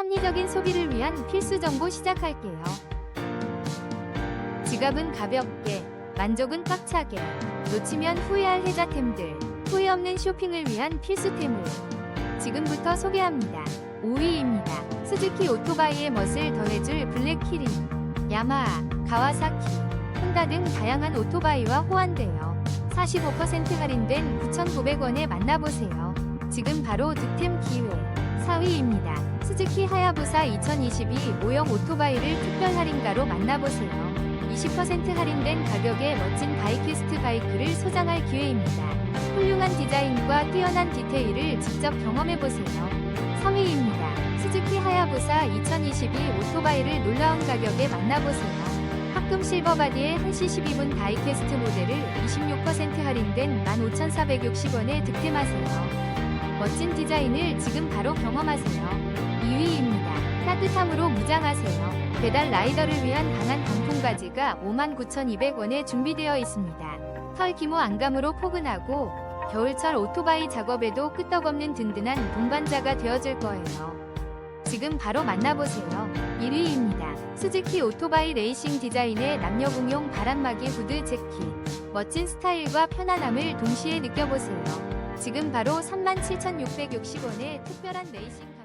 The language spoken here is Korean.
합리적인 소비를 위한 필수 정보 시작할게요. 지갑은 가볍게, 만족은 꽉차게, 놓치면 후회할 혜자템들, 후회 없는 쇼핑을 위한 필수템을 지금부터 소개합니다. 5위입니다. 스즈키 오토바이의 멋을 더해줄 블랙키린, 야마하, 가와사키, 혼다 등 다양한 오토바이와 호환되어 45% 할인된 9,900원에 만나보세요. 지금 바로 득템 기회. 4위입니다. 스즈키 하야부사 2022 모형 오토바이를 특별 할인가로 만나보세요. 20% 할인된 가격에 멋진 바이키스트 바이크를 소장할 기회입니다. 훌륭한 디자인과 뛰어난 디테일을 직접 경험해보세요. 3위입니다. 스즈키 하야부사 2022 오토바이를 놀라운 가격에 만나보세요. 합금 실버바디의 1시 12분 다이캐스트 모델을 26% 할인된 15,460원에 득템하세요. 멋진 디자인을 지금 바로 경험하세요. 2위입니다. 따뜻함으로 무장하세요. 배달 라이더를 위한 강한 방풍바지가 59,200원에 준비되어 있습니다. 털 기모 안감으로 포근하고 겨울철 오토바이 작업에도 끄떡없는 든든한 동반자가 되어줄 거예요. 지금 바로 만나보세요. 1위입니다. 스즈키 오토바이 레이싱 디자인의 남녀 공용 바람막이 후드 재킷. 멋진 스타일과 편안함을 동시에 느껴보세요. 지금 바로 37,660원의 특별한 레이싱